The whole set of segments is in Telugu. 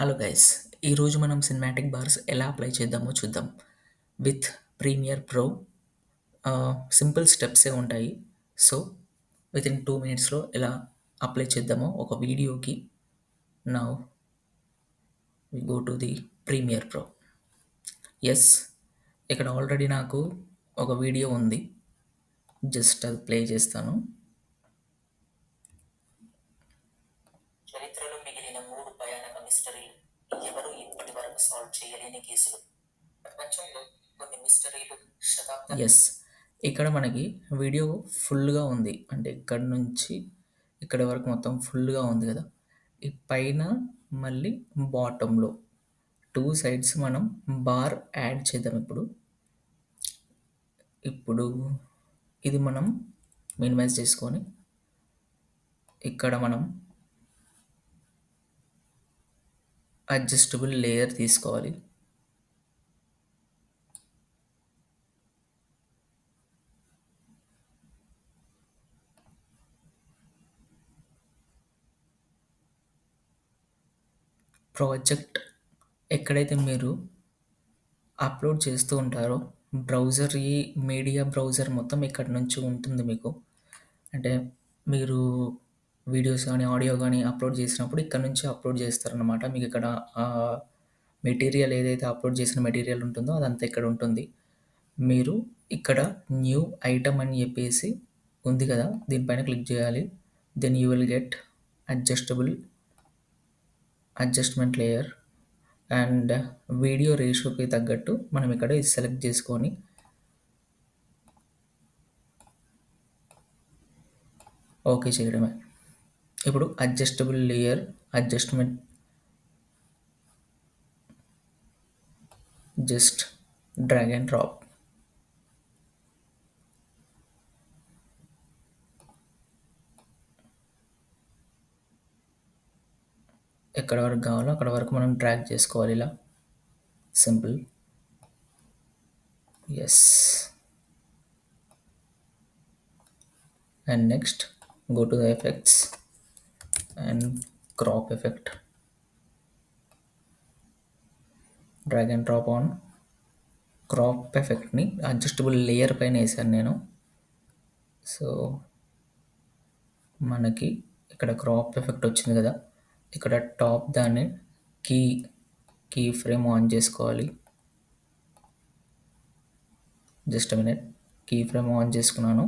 హలో గైస్ ఈరోజు మనం సినిమాటిక్ బార్స్ ఎలా అప్లై చేద్దామో చూద్దాం. విత్ ప్రీమియర్ ప్రో సింపుల్ స్టెప్సే ఉంటాయి. సో విత్ ఇన్ టూ మినిట్స్లో ఎలా అప్లై చేద్దామో ఒక వీడియోకి నా we go to the Premiere Pro yes ఇక్కడ ఆల్రెడీ నాకు ఒక వీడియో ఉంది. జస్ట్ అది ప్లే చేస్తాను. సాల్వ్ చేయలేని కేసులు. ప్రపంచంలో కొన్ని మిస్టరీలు ఎస్ ఇక్కడ మనకి వీడియో ఫుల్గా ఉంది. అంటే ఇక్కడ నుంచి ఇక్కడ వరకు మొత్తం ఫుల్గా ఉంది కదా. ఈ పైన మళ్ళీ బాటంలో టూ సైడ్స్ మనం బార్ యాడ్ చేద్దాం ఇప్పుడు. ఇప్పుడు ఇది మనం మినిమైజ్ చేసుకొని ఇక్కడ మనం అడ్జస్టబుల్ లేయర్ తీసుకోవాలి. ప్రాజెక్ట్ ఎక్కడైతే మీరు అప్లోడ్ చేస్తూ ఉంటారో బ్రౌజర్ ఈ మీడియా బ్రౌజర్ మొత్తం ఇక్కడ నుంచి ఉంటుంది మీకు. అంటే మీరు వీడియోస్ కానీ ఆడియో కానీ అప్లోడ్ చేసినప్పుడు ఇక్కడ నుంచి అప్లోడ్ చేస్తారనమాట మీకు ఇక్కడ మెటీరియల్ ఏదైతే అప్లోడ్ చేసిన మెటీరియల్ ఉంటుందో అదంతా ఇక్కడ ఉంటుంది. మీరు ఇక్కడ న్యూ ఐటమ్ అని చెప్పేసి ఉంది కదా దీనిపైన క్లిక్ చేయాలి. Then you will get adjustable adjustment layer and video రేషియోకి తగ్గట్టు మనం ఇక్కడ ఇది సెలెక్ట్ చేసుకొని ఓకే చేయడమే. ఇప్పుడు adjustable layer adjustment just drag and drop ఎక్కడ వరకు కావాలో అక్కడ వరకు మనం డ్రాగ్ చేసుకోవాలి ఇలా. Simple yes and next go to the effects. And crop effect drag and drop on. Crop ఎఫెక్ట్ని adjustable layer పైన వేసాను నేను. సో మనకి ఇక్కడ క్రాప్ ఎఫెక్ట్ వచ్చింది కదా ఇక్కడ టాప్ దాన్ని కీ కీ ఫ్రేమ్ ఆన్ చేసుకోవాలి. Just minute. Key frame on చేసుకున్నాను.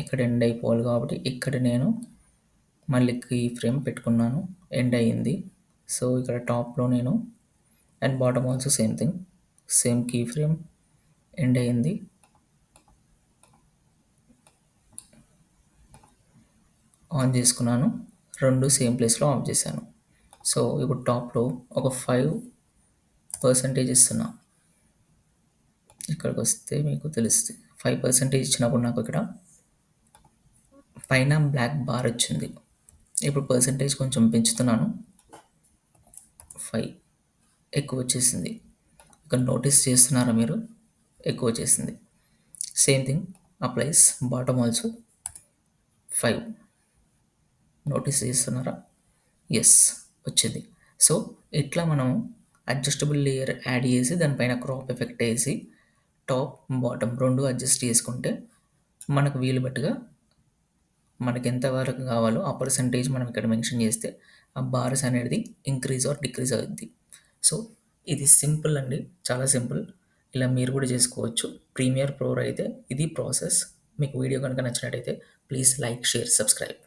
ఇక్కడ ఎండ్ అయిపోవాలి కాబట్టి ఇక్కడ నేను మళ్ళీ కీ ఫ్రేమ్ పెట్టుకున్నాను. ఎండ్ అయ్యింది. సో ఇక్కడ టాప్లో నేను and bottom also same thing same key frame end అయ్యింది. ఆన్ చేసుకున్నాను. రెండు సేమ్ ప్లేస్లో ఆఫ్ చేశాను. సో ఇప్పుడు టాప్లో ఒక ఫైవ్ పర్సంటేజ్ ఇస్తున్నా. ఇక్కడికి వస్తే మీకు తెలుస్తుంది. ఫైవ్ పర్సెంటేజ్ ఇచ్చినప్పుడు నాకు ఇక్కడ పైన బ్లాక్ బార్ వచ్చింది. ఇప్పుడు పర్సంటేజ్ కొంచెం పెంచుతున్నాను. ఫైవ్ ఎక్కువ వచ్చేసింది. ఇక్కడ నోటీస్ చేస్తున్నారా మీరు? ఎక్కువ వచ్చేసింది. Same thing applies bottom also five notice చేస్తున్నారా? ఎస్ వచ్చింది. సో ఇట్లా మనం అడ్జస్టబుల్ లేయర్ యాడ్ చేసి దానిపైన క్రాప్ ఎఫెక్ట్ వేసి టాప్ బాటమ్ రెండు అడ్జస్ట్ చేసుకుంటే మనకు వీలు బట్టుగా మనకి ఎంతవరకు కావాలో ఆ పర్సంటేజ్ మనం ఇక్కడ మెన్షన్ చేస్తే ఆ బార్స్ అనేది ఇంక్రీజ్ ఆర్ డిక్రీజ్ అవుద్ది. సో ఇది సింపుల్ అండి. చాలా సింపుల్ ఇలా మీరు కూడా చేసుకోవచ్చు. ప్రీమియర్ ప్రోర్ అయితే ఇది ప్రాసెస్ మీకు వీడియో కనుక నచ్చినట్టయితే ప్లీజ్ లైక్ షేర్ సబ్స్క్రైబ్